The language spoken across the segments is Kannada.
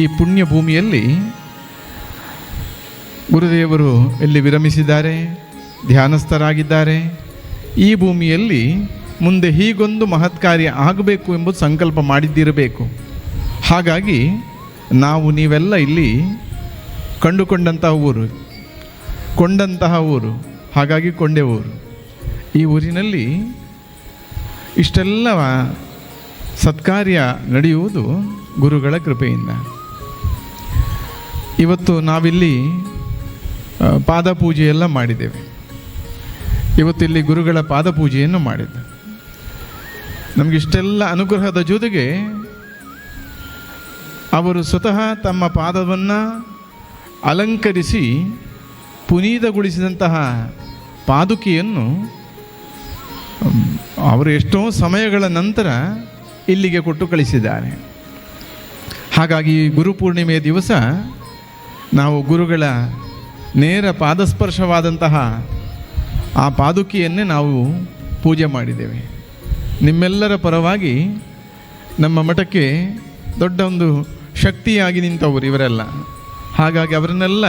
ಈ ಪುಣ್ಯ ಭೂಮಿಯಲ್ಲಿ ಗುರುದೇವರು ಎಲ್ಲಿ ವಿರಮಿಸಿದ್ದಾರೆ, ಧ್ಯಾನಸ್ಥರಾಗಿದ್ದಾರೆ, ಈ ಭೂಮಿಯಲ್ಲಿ ಮುಂದೆ ಹೀಗೊಂದು ಮಹತ್ ಕಾರ್ಯ ಆಗಬೇಕು ಎಂಬುದು ಸಂಕಲ್ಪ ಮಾಡಿದ್ದಿರಬೇಕು. ಹಾಗಾಗಿ ನಾವು ನೀವೆಲ್ಲ ಇಲ್ಲಿ ಕಂಡುಕೊಂಡಂತಹ ಊರು, ಕೊಂಡಂತಹ ಊರು, ಹಾಗಾಗಿ ಕೊಂಡೆ ಊರು. ಈ ಊರಿನಲ್ಲಿ ಇಷ್ಟೆಲ್ಲ ಸತ್ಕಾರ್ಯ ನಡೆಯುವುದು ಗುರುಗಳ ಕೃಪೆಯಿಂದ. ಇವತ್ತು ನಾವಿಲ್ಲಿ ಪಾದಪೂಜೆಯೆಲ್ಲ ಮಾಡಿದ್ದೇವೆ. ಇವತ್ತಿಲ್ಲಿ ಗುರುಗಳ ಪಾದಪೂಜೆಯನ್ನು ಮಾಡಿದ್ದೆ ನಮಗಿಷ್ಟೆಲ್ಲ ಅನುಗ್ರಹದ ಜೊತೆಗೆ ಅವರು ಸ್ವತಃ ತಮ್ಮ ಪಾದವನ್ನು ಅಲಂಕರಿಸಿ ಪುನೀತಗೊಳಿಸಿದಂತಹ ಪಾದುಕೆಯನ್ನು ಅವರು ಎಷ್ಟೋ ಸಮಯಗಳ ನಂತರ ಇಲ್ಲಿಗೆ ಕೊಟ್ಟು ಕಳಿಸಿದ್ದಾರೆ. ಹಾಗಾಗಿ ಗುರುಪೂರ್ಣಿಮೆಯ ದಿವಸ ನಾವು ಗುರುಗಳ ನೇರ ಪಾದಸ್ಪರ್ಶವಾದಂತಹ ಆ ಪಾದುಕಿಯನ್ನೇ ನಾವು ಪೂಜೆ ಮಾಡಿದ್ದೇವೆ. ನಿಮ್ಮೆಲ್ಲರ ಪರವಾಗಿ ನಮ್ಮ ಮಠಕ್ಕೆ ದೊಡ್ಡ ಒಂದು ಶಕ್ತಿಯಾಗಿ ನಿಂತವರು ಇವರೆಲ್ಲ. ಹಾಗಾಗಿ ಅವರನ್ನೆಲ್ಲ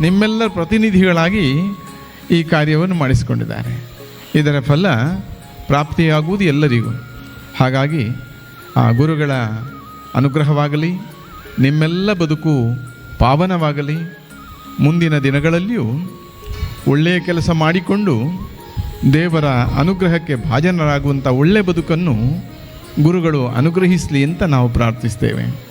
ನಿಮ್ಮೆಲ್ಲರ ಪ್ರತಿನಿಧಿಗಳಾಗಿ ಈ ಕಾರ್ಯವನ್ನು ಮಾಡಿಸಿಕೊಂಡಿದ್ದಾರೆ. ಇದರ ಫಲ ಪ್ರಾಪ್ತಿಯಾಗುವುದು ಎಲ್ಲರಿಗೂ. ಹಾಗಾಗಿ ಆ ಗುರುಗಳ ಅನುಗ್ರಹವಾಗಲಿ, ನಿಮ್ಮೆಲ್ಲ ಬದುಕು ಪಾವನವಾಗಲಿ, ಮುಂದಿನ ದಿನಗಳಲ್ಲಿಯೂ ಒಳ್ಳೆಯ ಕೆಲಸ ಮಾಡಿಕೊಂಡು ದೇವರ ಅನುಗ್ರಹಕ್ಕೆ ಭಾಜನರಾಗುವಂಥ ಒಳ್ಳೆಯ ಬದುಕನ್ನು ಗುರುಗಳು ಅನುಗ್ರಹಿಸಲಿ ಅಂತ ನಾವು ಪ್ರಾರ್ಥಿಸ್ತೇವೆ.